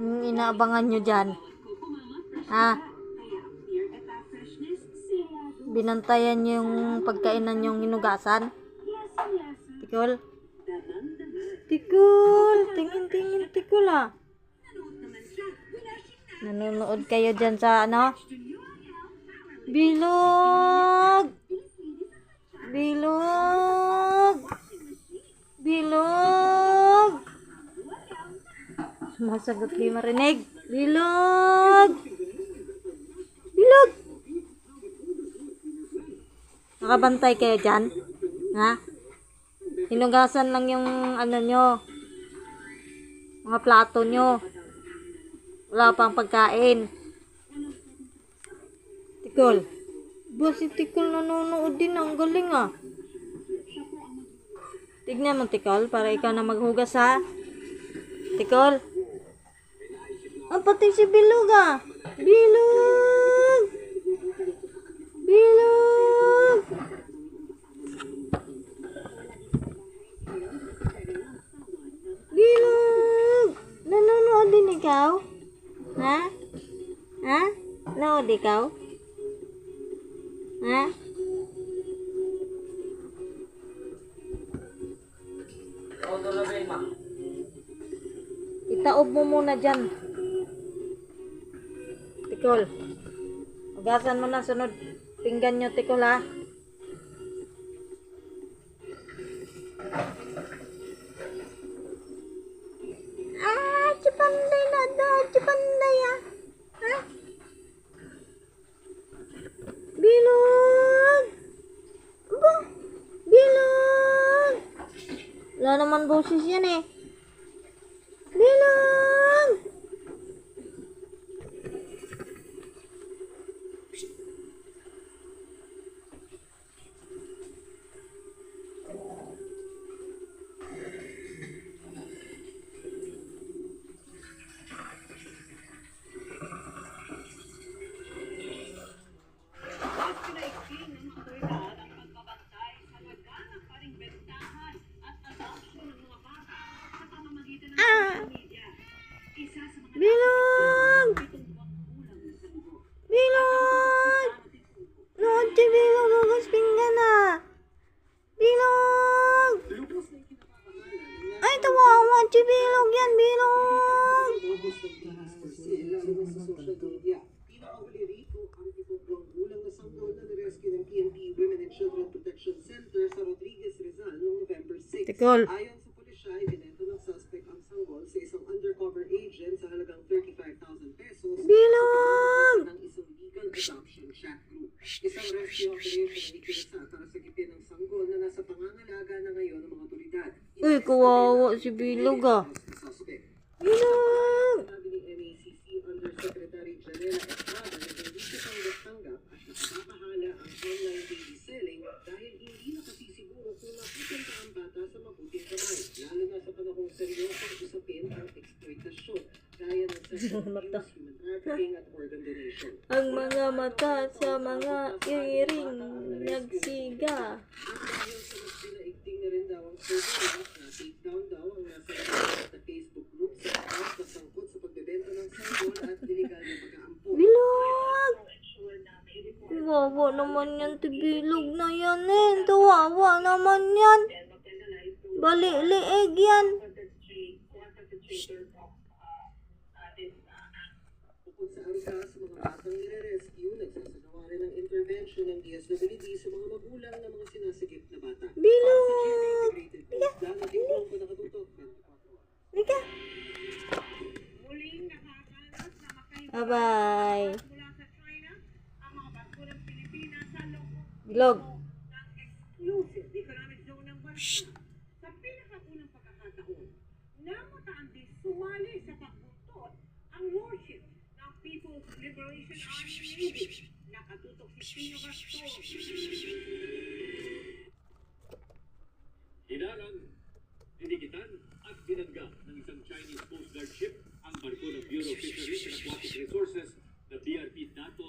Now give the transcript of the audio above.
Yung inaabangan nyo dyan. Ha? Binantayan nyo yung pagkainan yung hinugasan? Tikol? Tikol! Tingin-tingin, tikol ah. Nanonood kayo dyan sa ano? Bilog! Bilog! Sumasagot di marinig. Bilog! Bilog! Nakabantay kayo dyan? Ha? Hinugasan lang yung ano nyo. Mga plato nyo. Wala pang pagkain. Tikol. Ba si Tikol nanonood din. Ang galing ah. Tignan mo Tikol para ikaw na maghugas ha. Tikol. Ah, pati si Bilog ah. Bilog! Bilog! Bilog! Nanonood din ikaw? Ha? Ha? Nanonood ikaw? Ha? Itaob mo muna dyan. Tikol. Ugasan mo na sunod. Pinggan nyo, Tikol ha. Ah, cipanday ah. Bilog! Wala naman boses eh. November 6. Tikol. Ayon sa pulisya, ibinenta ng suspect ang sanggol sa isang undercover agent sa halagang 35,000 pesos Bilog! ng isang legal adoption chat group. Isang rescue operation na ikinasa para sa gipin ng sanggol na nasa pangangalaga na ngayon ng mga otoridad. Uy, kawawa si Bilog ah. Ang suspect. Bilog! Sabi ni MACC Undersecretary Janela Estrada na hindi siya tanggap-tanggap at nakapahala ang online baby selling dahil hindi nakasisiguro kung mapupunta ang bata sa mabuting kamay, lalo na sa panahong seryosong usapin ang exploitasyon, gaya ng sexual abuse, human trafficking at organ donation. Ang mga mata sa mga iring nagsiga. At dahil sa mas pinaigting na rin daw ang surveillance, na-take down daw ang nasa internet na Facebook group sa account na sangkot sa pagbebenta ng sanggol at illegal na pag-aampon. Bilog! Kawawa naman yan, tibilog na yan eh. Kawawa naman yan. Bali-liig yan. Bukod sa angka sa mga batang nire-rescue, nagsasagawa rin ng intervention ng DSWD sa mga magulang ng mga sinasagip na bata. Bilog! Para sa GMA Integrated News, Dana Tingkong ko nakatutok. 24 Lika. Bye-bye. Bilog. exclusive economic zone ng bansa. Sa pinakaunang pagkakataon, namutaan din sumali sa pagbuntot ang warship ng People's Liberation Army Navy. Hinarang, dinigitan at binangga ng isang Chinese Coast Guard ship ang barko ng Bureau of Fisheries and Aquatic Resources na BRP Dato